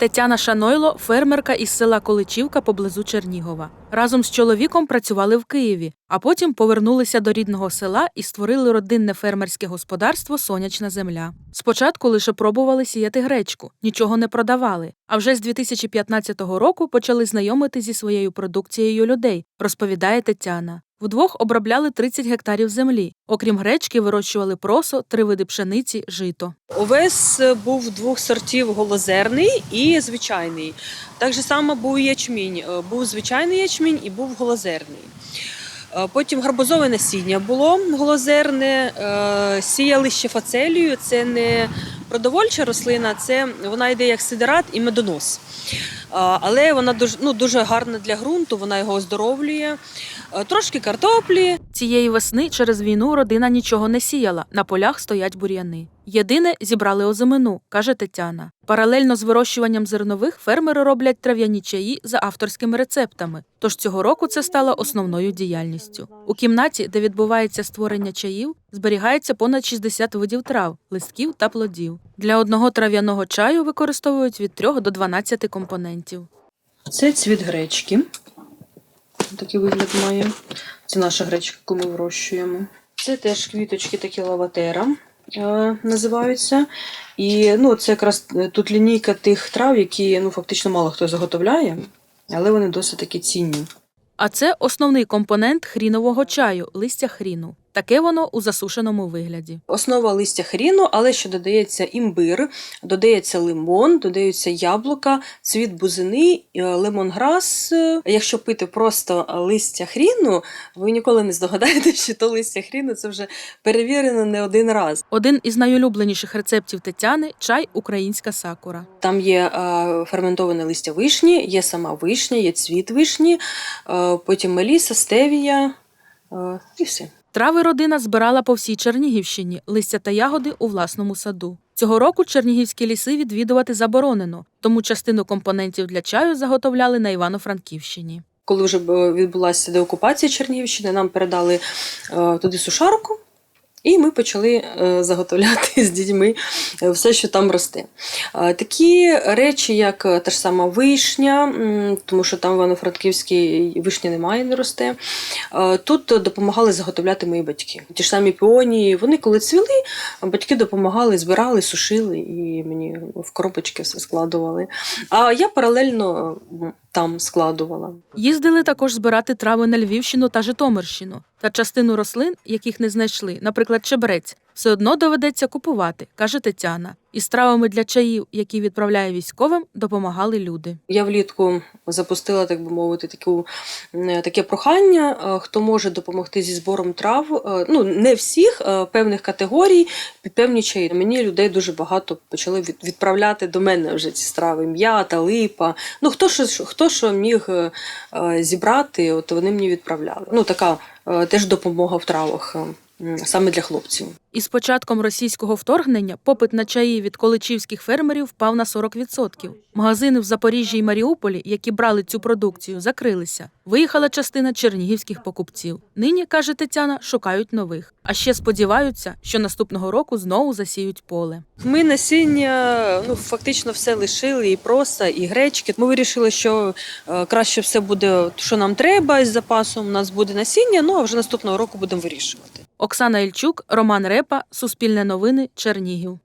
Тетяна Шанойло фермерка із села Количівка поблизу Чернігова. Разом з чоловіком працювали в Києві, а потім повернулися до рідного села і створили родинне фермерське господарство Сонячна земля. Спочатку лише пробували сіяти гречку, нічого не продавали. А вже з 2015 року почали знайомити зі своєю продукцією людей, розповідає Тетяна. Вдвох обробляли 30 гектарів землі. Окрім гречки, вирощували просо, три види пшениці, жито. Овес був двох сортів голозерний і звичайний. Так само був ячмінь. Е, Був звичайний ячмінь і був голозерний. Е, Потім гарбузове насіння було голозерне, е, сіяли ще фацелію. Це не продовольча рослина, це вона йде як сидерат і медонос. Е, Але вона дуже, ну, дуже гарна для ґрунту, вона його оздоровлює. Трошки картоплі, Цієї весни через війну родина нічого не сіяла. На полях стоять бур'яни. Єдине зібрали озимину, каже Тетяна. Паралельно з вирощуванням зернових фермери роблять трав'яні чаї за авторськими рецептами. Тож цього року це стало основною діяльністю. У кімнаті, де відбувається створення чаїв, зберігається понад 60 видів трав, листків та плодів. Для одного трав'яного чаю використовують від 3 до 12 компонентів. Це цвіт гречки. Такий вигляд має. Це наша гречка, яку ми вирощуємо. Це теж квіточки такі лаватера е, називаються. І ну, це якраз е, тут лінійка тих трав, які ну, фактично мало хто заготовляє, але вони досить такі цінні. А це основний компонент хрінового чаю листя хріну. Таке воно у засушеному вигляді. Основа листя хріну, але ще додається імбир, додається лимон, додаються яблука, цвіт бузини, е, лемонграс. Е, Якщо пити просто листя хріну, ви ніколи не здогадаєтеся, що то листя хріну це вже перевірено не один раз. Один із найулюбленіших рецептів Тетяни чай українська сакура. Там є е, ферментоване листя вишні, є сама вишня, є цвіт вишні, е, потім меліса, стевія і все. Трави родина збирала по всій Чернігівщині, листя та ягоди у власному саду. Цього року чернігівські ліси відвідувати заборонено, тому частину компонентів для чаю заготовляли на Івано-Франківщині. коли вже відбулася деокупація Чернігівщини, нам передали е, туди сушарку, і ми почали е, заготовляти з дітьми е, все, що там росте. Такі речі, як е, та ж сама вишня, тому що там в Івано-Франківській вишня немає, не росте. Тут допомагали заготовляти мої батьки. Ті ж самі піонії, вони коли цвіли, батьки допомагали, збирали, сушили і мені в коробочки все складували. А я паралельно там складувала. Їздили також збирати трави на Львівщину та Житомирщину. Та частину рослин, яких не знайшли, наприклад, чебрець, все одно доведеться купувати, каже Тетяна. Із травами для чаїв, які відправляє військовим, допомагали люди. Я влітку запустила, так би мовити, таку, таке прохання, е, хто може допомогти зі збором трав. е, Ну, не всіх, е, певних категорій, певні чаї. Мені людей дуже багато почали відправляти до мене вже ці страви. М'ята, липа. Ну, хто що, хто що міг зібрати, от вони мені відправляли. Ну, така теж допомога в травах саме для хлопців. Із початком російського вторгнення попит на чаї від количівських фермерів впав на 40%. Магазини в Запоріжжі і Маріуполі, які брали цю продукцію, закрилися. Виїхала частина чернігівських покупців. Нині, каже Тетяна, шукають нових. А ще сподіваються, що наступного року знову засіють поле. Ми насіння ну, фактично все лишили, і проса, і гречки. Ми вирішили, що е, краще все буде, що нам треба із запасом. У нас буде насіння, ну а вже наступного року будемо вирішувати. Оксана Ільчук, Роман Репа, Суспільне новини, Чернігів.